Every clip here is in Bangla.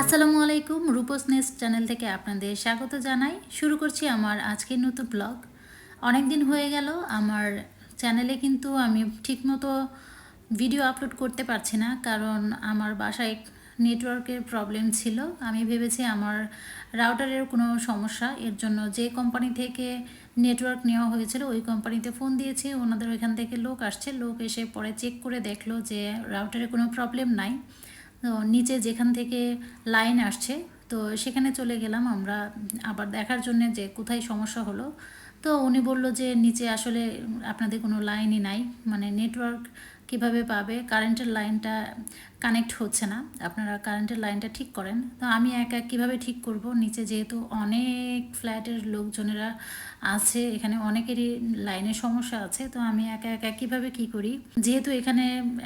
আসসালামু আলাইকুম, রূপস নেস্ট চ্যানেল থেকে আপনাদের স্বাগত জানাই। শুরু করছি আমার আজকের নতুন ব্লগ। অনেক দিন হয়ে গেল, আমার চ্যানেলে কিন্তু আমি ঠিকমতো ভিডিও আপলোড করতে পারছি না, কারণ আমার বাসায় নেটওয়ার্কের প্রবলেম ছিল। আমি ভেবেছি আমার রাউটারের কোনো সমস্যা, এর জন্য যে কোম্পানি থেকে নেটওয়ার্ক নেওয়া হয়েছিল, ওই কোম্পানিতে ফোন দিয়েছি। ওনাদের ওইখান থেকে লোক আসছে, লোক এসে পরে চেক করে দেখল যে রাউটারে কোনো প্রবলেম নাই। তো নিচে যেখান থেকে লাইন আসছে, তো সেখানে চলে গেলাম আমরা আবার দেখার জন্য যে কোথায় সমস্যা হলো। তো উনি বলল যে নিচে আসলে আপনাদের কোনো লাইনই নাই মানে নেটওয়ার্ক কীভাবে পাবে? কারেন্টের লাইনটা কানেক্ট হচ্ছে না। আপনারা কারেন্টের লাইনটা ঠিক করেন। তো আমি একা কীভাবে ঠিক করব? নিচে যেহেতু অনেক ফ্ল্যাটের লোকজনেরা আছে, এখানে অনেকেরই লাইনের সমস্যা আছে, তো আমি একা একা কীভাবে কি করি? যেহেতু এখানে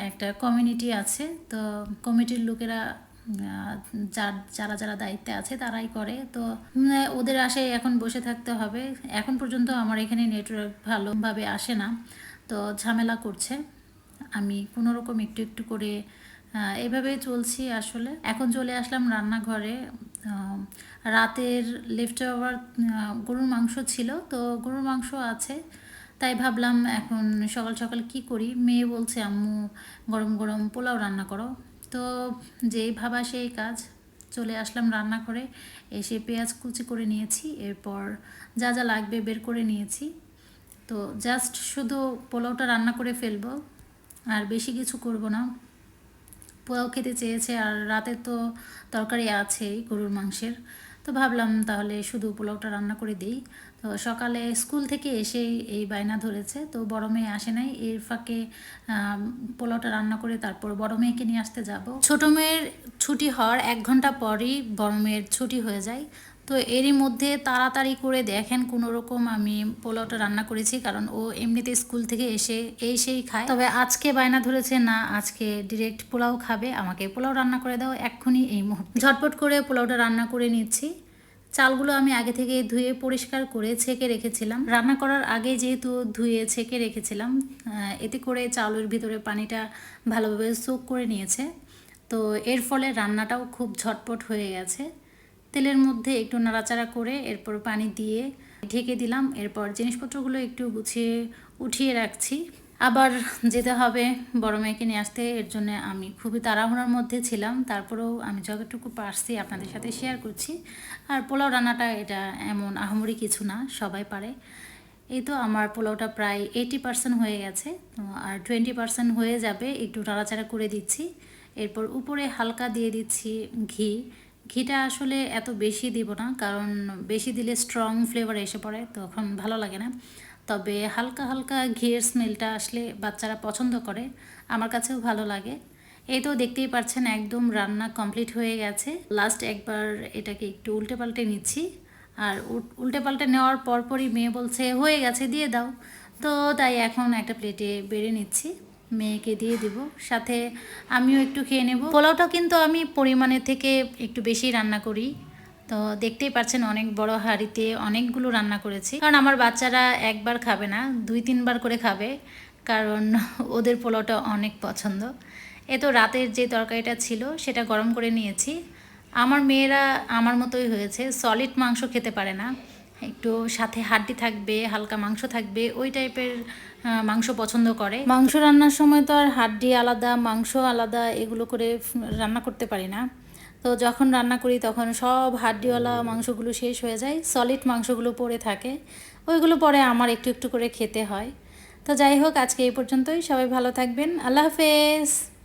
একটা কমিউনিটি আছে, তো কমিটির লোকেরা যার, যারা যারা দায়িত্বে আছে, তারাই করে। তো ওদের আসে এখন বসে থাকতে হবে। এখন পর্যন্ত আমার এখানে নেটওয়ার্ক ভালোভাবে আসে না। তো ঝামেলা করছে। আমি কোনো রকম একটু একটু করে আহ, এভাবেই চলছি আসলে। এখন চলে আসলাম রান্নাঘরে। রাতের লেফট ওভার গরুর মাংস ছিল তো গরুর মাংস আছে। তাই ভাবলাম এখন সকাল সকাল কি করি? মেয়ে বলছে আম্মু গরম গরম পোলাও রান্না করো। তো যেই ভাবা সেই কাজ চলে আসলাম রান্না করে এসে পেঁয়াজ কুচি করে নিয়েছি এরপর যা যা লাগবে বের করে নিয়েছি। তো জাস্ট শুধু পোলাওটা রান্না করে ফেলব। আর বেশি কিছু করব না। পোলাও খেতে চেয়েছে আর রাতে তো তরকারি আছেই গরুর মাংসের। তো ভাবলাম তাহলে শুধু পোলাওটা রান্না করে দিই। তো সকালে স্কুল থেকে এসেই এই বায়না ধরেছে। তো বড় মেয়ে আসে নাই, এর ফাঁকে পোলাওটা রান্না করে তারপর বড় মেয়েকে নিয়ে আসতে যাব। ছোট মেয়ের ছুটি হওয়ার এক ঘণ্টা পরই বড় মেয়ের ছুটি হয়ে যায়। তো এরই মধ্যে তাড়াতাড়ি করে দেখেন কোনো রকম আমি পোলাওটা রান্না করেছি, কারণ ও এমনিতে স্কুল থেকে এসে এই সেই খায়। তবে আজকে বায়না ধরেছে, না, আজকে ডিরেক্ট পোলাও খাবে, আমাকে পোলাও রান্না করে দাও এক্ষুনি এই মুহূর্তে। ঝটপট করে পোলাওটা রান্না করে নিচ্ছি। চালগুলো আমি আগে থেকে ধুয়ে পরিষ্কার করে ছেঁকে রেখেছিলাম। রান্না করার আগে যেহেতু ধুয়ে ছেঁকে রেখেছিলাম এতে করে চালের ভিতরে পানিটা ভালোভাবে সোক করে নিয়েছে। তো এর ফলে রান্নাটাও খুব ঝটপট হয়ে গেছে। তেলের মধ্যে একটু নাড়াচাড়া করে এরপর পানি দিয়ে ঢেকে দিলাম। এরপর জিনিসপত্রগুলো একটু গুছিয়ে উঠিয়ে রাখছি। আবার যেতে হবে বড় মেয়েকে নিয়ে আসতে, এর জন্য আমি খুবই তাড়াহুড়ার মধ্যে ছিলাম। তারপরেও আমি যতটুকু পারছি আপনাদের সাথে শেয়ার করছি। আর পোলাও রান্নাটা এটা এমন আহামরি কিছু না, সবাই পারে। এই তো আমার পোলাওটা প্রায় এইটি পার্সেন্ট হয়ে গেছে। তো আর টোয়েন্টি পার্সেন্ট হয়ে যাবে, একটু নাড়াচাড়া করে দিচ্ছি। এরপর উপরে হালকা দিয়ে দিচ্ছি ঘি। ঘিটা আসলে এত বেশি দিব না, কারণ বেশি দিলে স্ট্রং ফ্লেভার এসে পড়ে, তখন ভালো লাগে না। তবে হালকা হালকা ঘিয়ের স্মেলটা আসলে বাচ্চারা পছন্দ করে, আমার কাছেও ভালো লাগে। এই তো দেখতেই পাচ্ছেন একদম রান্না কমপ্লিট হয়ে গেছে। লাস্ট একবার এটাকে একটু উল্টে পাল্টে নিচ্ছি, আর উল- উল্টে পাল্টে নেওয়ার পরপরই মেয়ে বলছে, হয়ে গেছে, দিয়ে দাও। তো তাই এখন একটা প্লেটে বেড়ে নিচ্ছি। মেয়েকে দিয়ে দিব। সাথে আমিও একটু খেয়ে নেব। পোলাওটা কিন্তু আমি পরিমাণের থেকে একটু বেশি রান্না করি। তো দেখতেই পাচ্ছেন অনেক বড় হাঁড়িতে অনেকগুলো রান্না করেছি। কারণ আমার বাচ্চারা একবার খাবে না, দুই তিনবার করে খাবে। কারণ ওদের পোলাওটা অনেক পছন্দ। এ তো রাতের যে তরকারিটা ছিল, সেটা গরম করে নিয়েছি। আমার মেয়েরা আমার মতোই হয়েছে। সলিড মাংস খেতে পারে না। একটু সাথে হাড্ডি থাকবে, হালকা মাংস থাকবে, ওই টাইপের মাংস পছন্দ করে। মাংস রান্নার সময় তো আর হাড্ডি আলাদা, মাংস আলাদা, এগুলো করে রান্না করতে পারি না। তো যখন রান্না করি তখন সব হাড্ডিওয়ালা মাংসগুলো শেষ হয়ে যায় সলিড মাংসগুলো পড়ে থাকে। ওইগুলো পরে আমার একটু একটু করে খেতে হয়। তো যাই হোক, আজকে এই পর্যন্তই। সবাই ভালো থাকবেন। আল্লাহ হাফেজ।